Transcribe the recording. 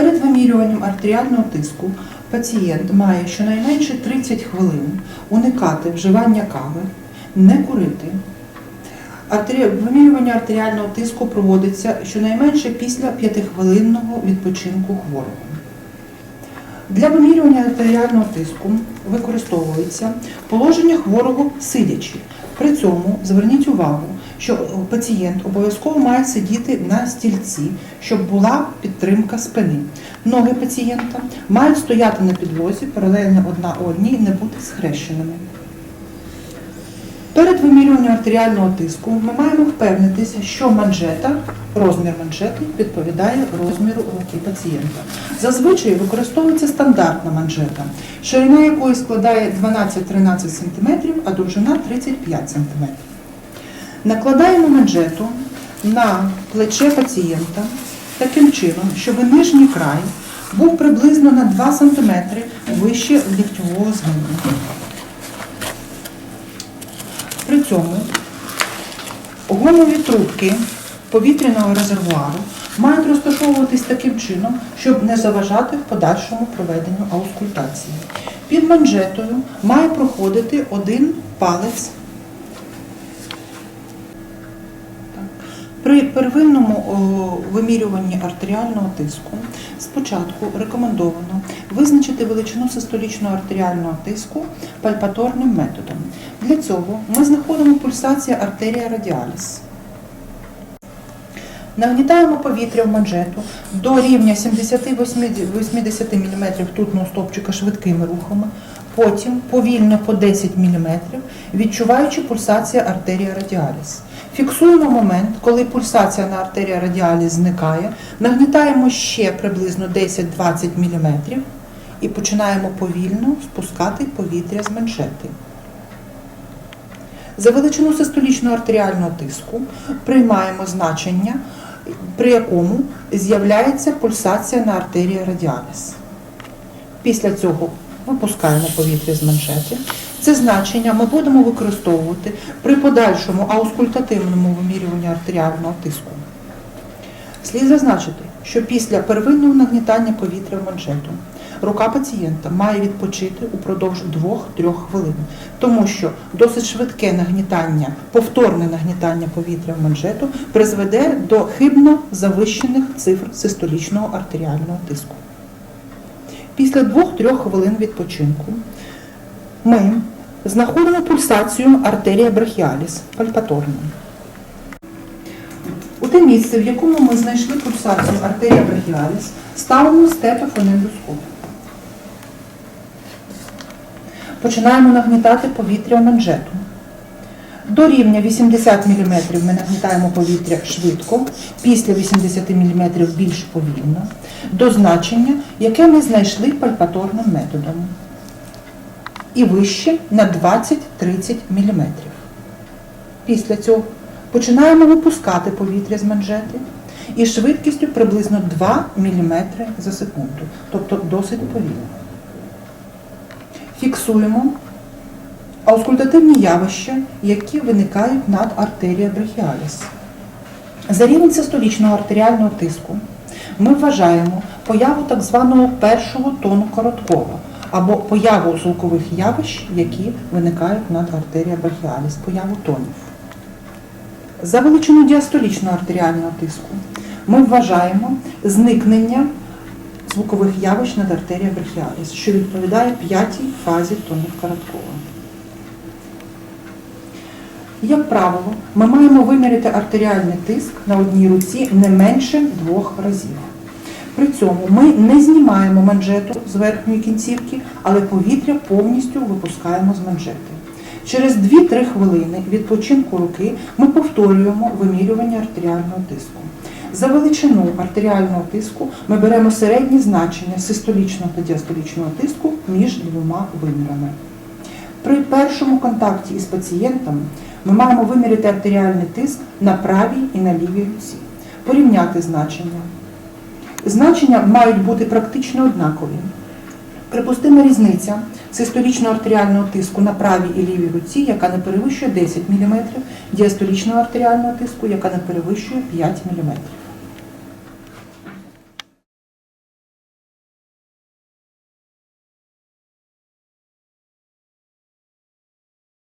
Перед вимірюванням артеріального тиску пацієнт має щонайменше 30 хвилин уникати вживання кави, не курити. Вимірювання артеріального тиску проводиться щонайменше після 5-хвилинного відпочинку хворого. Для вимірювання артеріального тиску використовується положення хворого сидячи. При цьому зверніть увагу, що пацієнт обов'язково має сидіти на стільці, щоб була підтримка спини. Ноги пацієнта мають стояти на підлозі паралельно одна одній не бути схрещеними. Перед вимірюванням артеріального тиску ми маємо впевнитися, що манжета, розмір манжети відповідає розміру руки пацієнта. Зазвичай використовується стандартна манжета, ширина якої складає 12-13 см, а довжина 35 см. Накладаємо манжету на плече пацієнта таким чином, щоб нижній край був приблизно на 2 см вище ліктьового згину. При цьому гумові трубки повітряного резервуару мають розташовуватись таким чином, щоб не заважати в подальшому проведенню аускультації. Під манжетою має проходити один палець. При первинному вимірюванні артеріального тиску спочатку рекомендовано визначити величину систолічного артеріального тиску пальпаторним методом. Для цього ми знаходимо пульсація артерія радіаліс. Нагнітаємо повітря в манжету до рівня 70-80 мм тутного стовпчика швидкими рухами, потім повільно по 10 мм, відчуваючи пульсація артерія радіаліс. Фіксуємо момент, коли пульсація на артерія радіаліс зникає, нагнітаємо ще приблизно 10-20 мм і починаємо повільно спускати повітря з манжети. За величину систолічного артеріального тиску приймаємо значення, при якому з'являється пульсація на артерії радіаліс. Після цього випускаємо повітря з манжети. Це значення ми будемо використовувати при подальшому аускультативному вимірюванні артеріального тиску. Слід зазначити, що після первинного нагнітання повітря в манжету рука пацієнта має відпочити упродовж 2-3 хвилин, тому що досить швидке нагнітання, повторне нагнітання повітря в манжету призведе до хибно завищених цифр систолічного артеріального тиску. Після 2-3 хвилин відпочинку ми знаходимо пульсацію артерія брахіаліс пальпаторну. У те місце, в якому ми знайшли пульсацію артерія брахіаліс, ставимо стетофонендоскоп. Починаємо нагнітати повітря в манжету. До рівня 80 мм ми нагнітаємо повітря швидко, після 80 мм більш повільно, до значення, яке ми знайшли пальпаторним методом. І вище на 20-30 мм. Після цього починаємо випускати повітря з манжети із швидкістю приблизно 2 мм за секунду, тобто досить повільно. Фіксуємо аускультативні явища, які виникають над артерією брахіаліс. За рівень систолічного артеріального тиску ми вважаємо появу так званого першого тону короткого або появу звукових явищ, які виникають над артерією брахіаліс, появу тонів. За величину діастолічного артеріального тиску ми вважаємо зникнення звукових явищ над артерією брахіаліс, що відповідає п'ятій фазі тонів короткого. Як правило, ми маємо виміряти артеріальний тиск на одній руці не менше двох разів. При цьому ми не знімаємо манжету з верхньої кінцівки, але повітря повністю випускаємо з манжети. Через 2-3 хвилини відпочинку руки ми повторюємо вимірювання артеріального тиску. За величину артеріального тиску ми беремо середні значення систолічного та діастолічного тиску між двома вимірами. При першому контакті із пацієнтом ми маємо виміряти артеріальний тиск на правій і на лівій руці, порівняти значення. Значення мають бути практично однакові. Припустима різниця систолічного артеріального тиску на правій і лівій руці, яка не перевищує 10 мм, діастолічного артеріального тиску, яка не перевищує 5 мм.